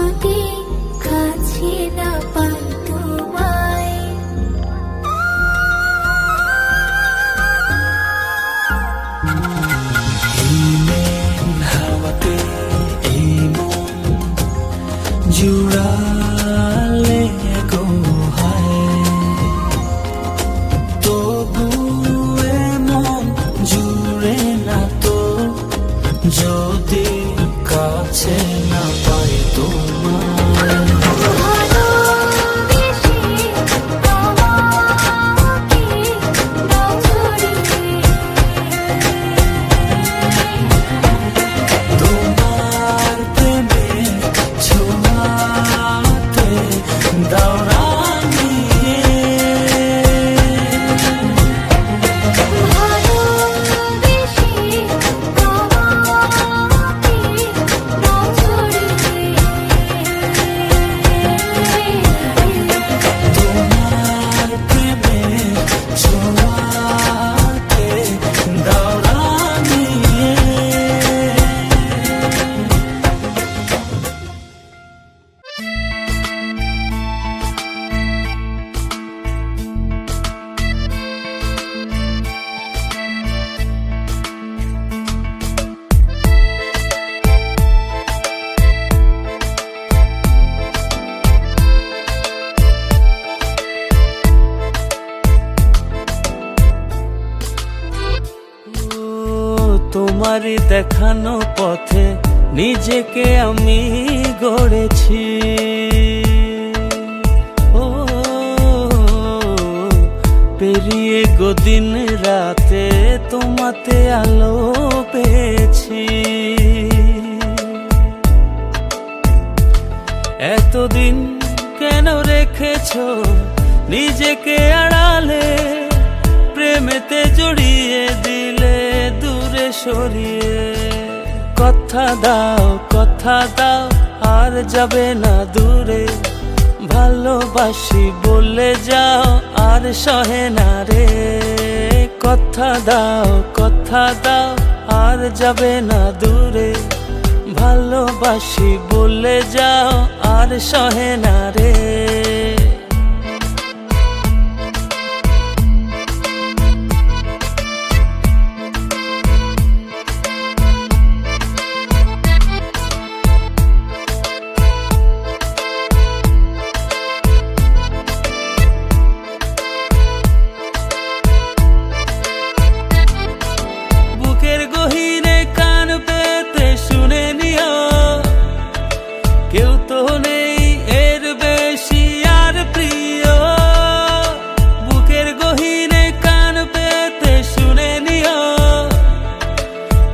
যদি তোমার দেখানো পথে নিজেকে আমি গড়েছি। ও, পেরিয়ে গোদিন রাতে তোমাতে আলো পেয়েছি। এতদিন কেন রেখেছ নিজেকে আড়ালে প্রেমেতে জড়িয়ে সরিয়ে। কথা দাও কথা দাও, আর যাবে না দূরে। ভালোবাসি বলে যাও, আর সহে না রে। কথা দাও কথা দাও, আর যাবে না দূরে। ভালোবাসি বলে যাও, আর সহে না রে। নেই, এর বেশি আর প্রিয়। বুকের গহিনে কান পেতে শুনে নিও।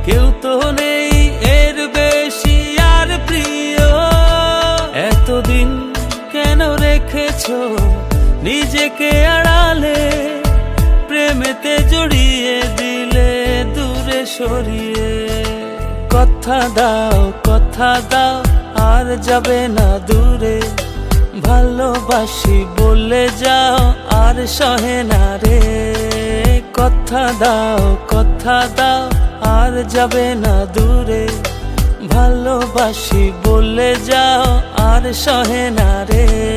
কেউ তো নেই, এর বেশি আর প্রিয়। এতদিন কেন রেখেছো নিজেকে আড়ালে? প্রেমেতে জড়িয়ে দিলে দূরে সরিয়ে। কথা দাও কথা দাও। আর যাবে না দূরে। ভালোবাসি বলে যাও আর সহে না রে। কথা দাও কথা দাও, আর যাবে না দূরে। ভালোবাসি বলে যাও আর সহে না রে।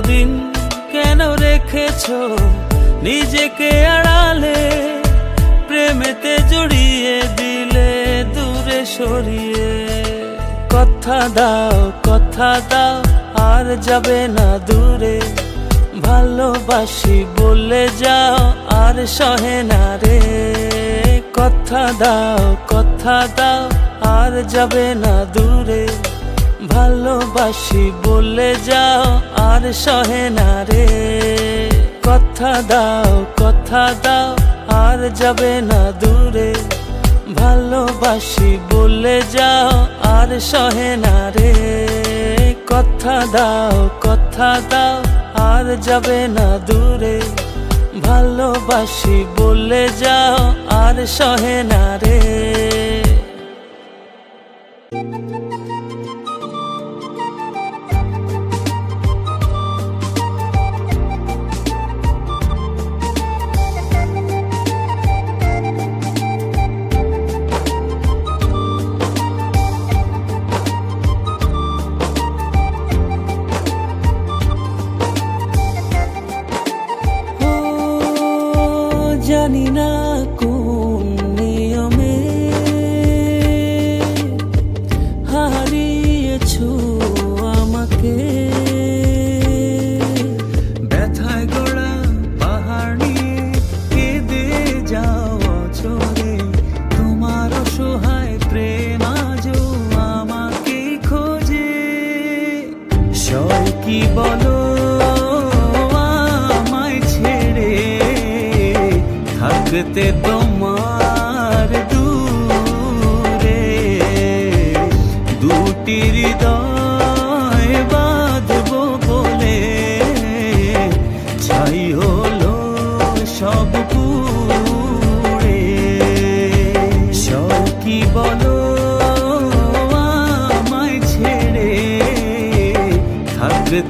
এতদিন কেন রেখেছ নিজেকে আড়ালে, প্রেমেতে জড়িয়ে দিলে দূরে সরিয়ে? কথা দাও কথা দাও, আর যাবে না দূরে। ভালোবাসি বলে যাও, আর সহে না রে। কথা দাও কথা দাও, আর যাবে না দূরে। ভালোবাসি বলে যাও আর সহে না রে। কথা দাও কথা দাও, আর যাবে না দূরে। ভালোবাসি বলে যাও, আর সহে না রে। কথা দাও কথা দাও, আর যাবে না দূরে। ভালোবাসি বলে যাও, আর সহে না রে।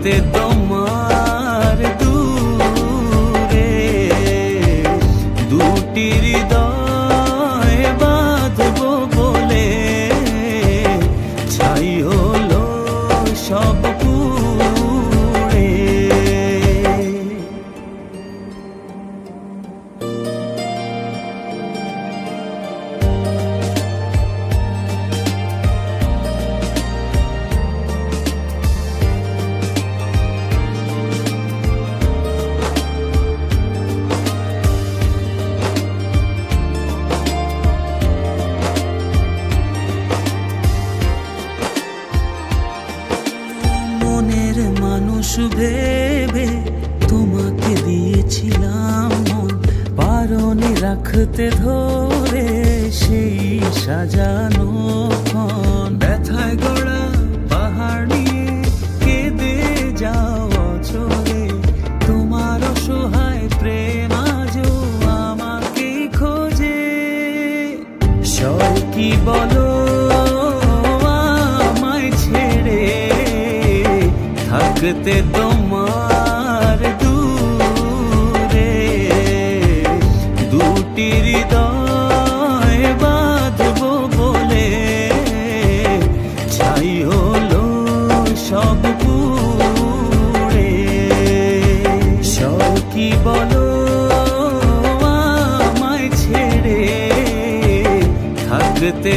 থাকতে তোমার দূরে কিছু ভেবে তোমাকে দিয়েছিলাম পারণে রাখতে ধরে সেই সাজানো থাকতে তোমার দূরে। দুটি হৃদয় বাঁধবো বলে। ছাই হলো সব পুড়ে। সব কি বলো আমায় ছেড়ে? থাকতে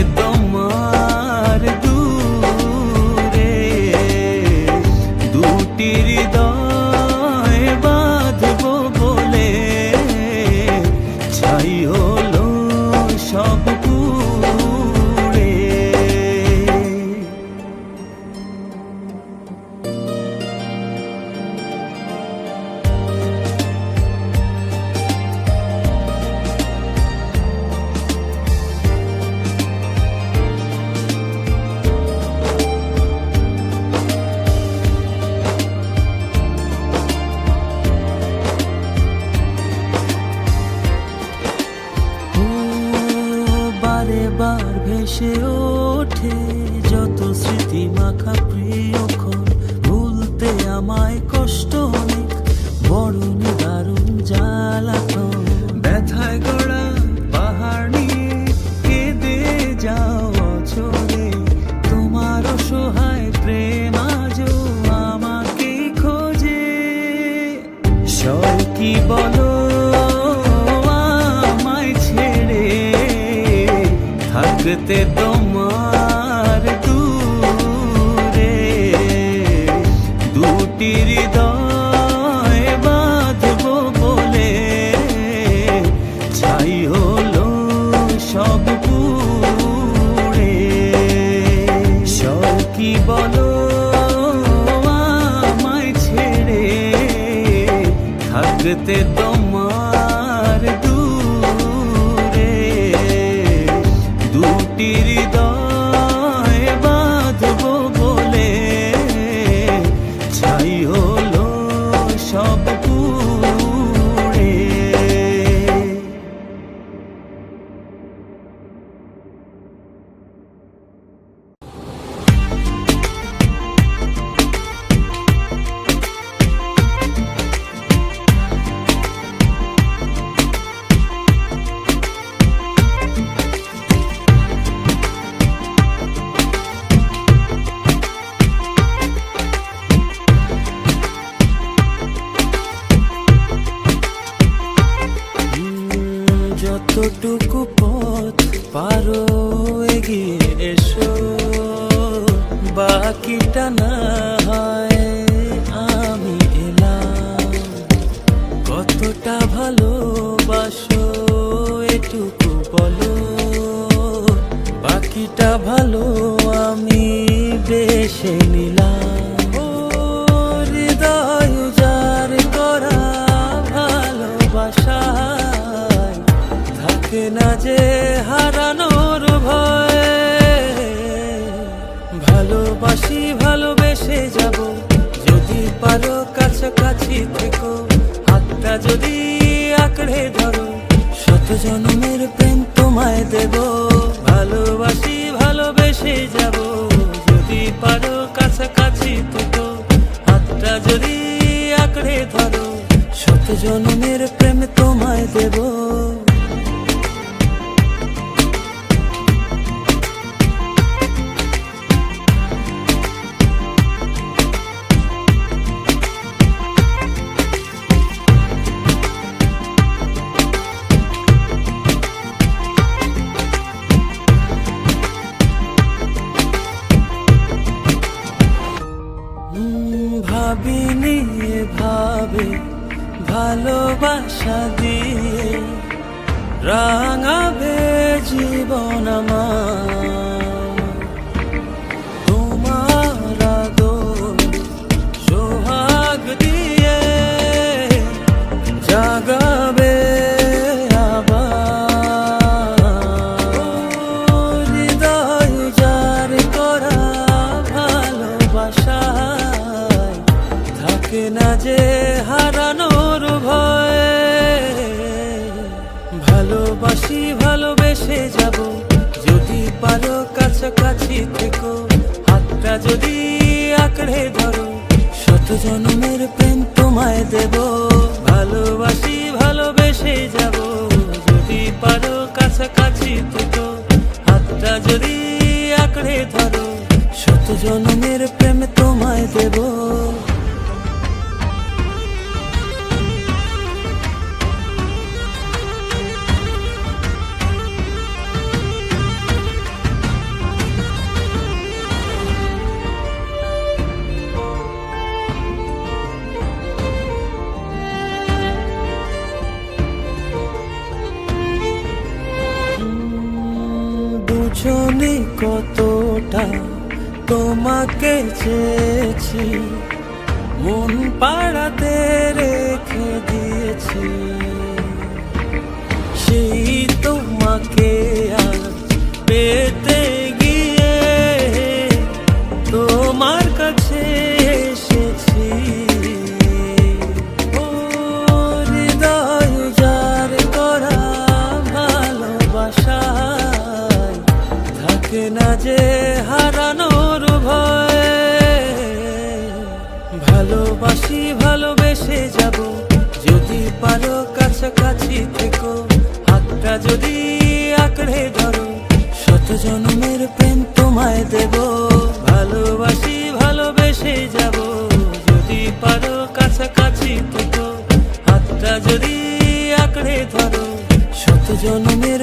দুটি হৃদয় বাঁধব বলে। ছাই হলো সব পুড়ে। সৌকি বলো আমায় ছেড়ে। থাকতে তোমার থাকে না যে হারানোর ভয়। ভালোবাসি, ভালোবেসে যাব। যদি পারো কাছাকাছি থেকো। হাতটা যদি আঁকড়ে ধরো। শত জন্মের প্রেম তোমায় দেব। ভালোবাসি, ভালোবেসে যাব। যদি পারো কাছাকাছি থেকো। হাতটা যদি আঁকড়ে ধরো। শত জন্মের হারানোর ভয়। ভালোবাসি, ভালোবেসে যাব। যদি পারো কাছাকাছি থেকো, হাতটা যদি আঁকড়ে ধরো, শত জন্মের প্রেম তোমায় দেব। ভালোবাসি, ভালোবেসে যাব। যদি পারো কাছাকাছি থেকো, হাতটা যদি আঁকড়ে ধরো, শত জন্মের দুজনে কতটা তোমাকে চেয়েছি? মন পাড়াতে রেখে দিয়েছি। সেই তোমাকে আর পেতে ভালোবাসি, ভালোবেসে যাব। যদি পারো কাছাকাছি থেকো, হাতটা যদি আঁকড়ে ধরো, শত জন্মের প্রেম তোমায় দেব। ভালোবাসি, ভালোবেসে যাব। যদি পারো কাছাকাছি থেকো, হাতটা যদি আঁকড়ে ধরো, শত জন্মের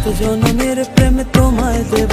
শত জন্মের প্রেম তোমায় দেব।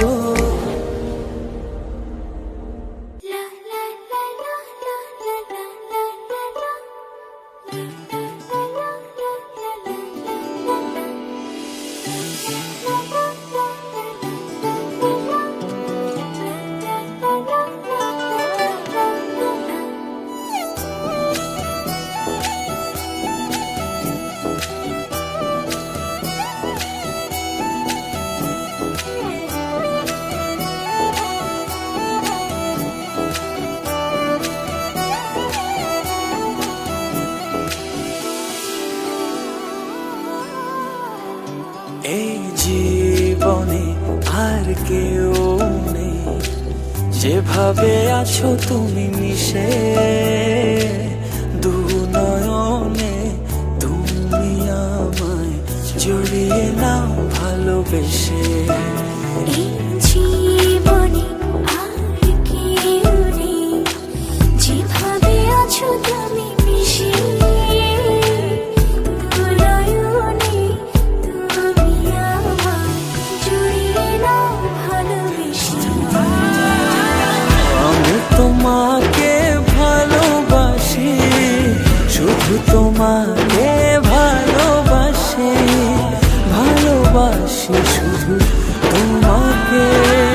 এই জীবনে আর কেউ নেই। যেভাবে আছো তুমি মিশে দু নয়নে তুমি আমায় জড়িয়ে নাও ভালোবেসে। ভালোবাসি শুধু তোমাকে।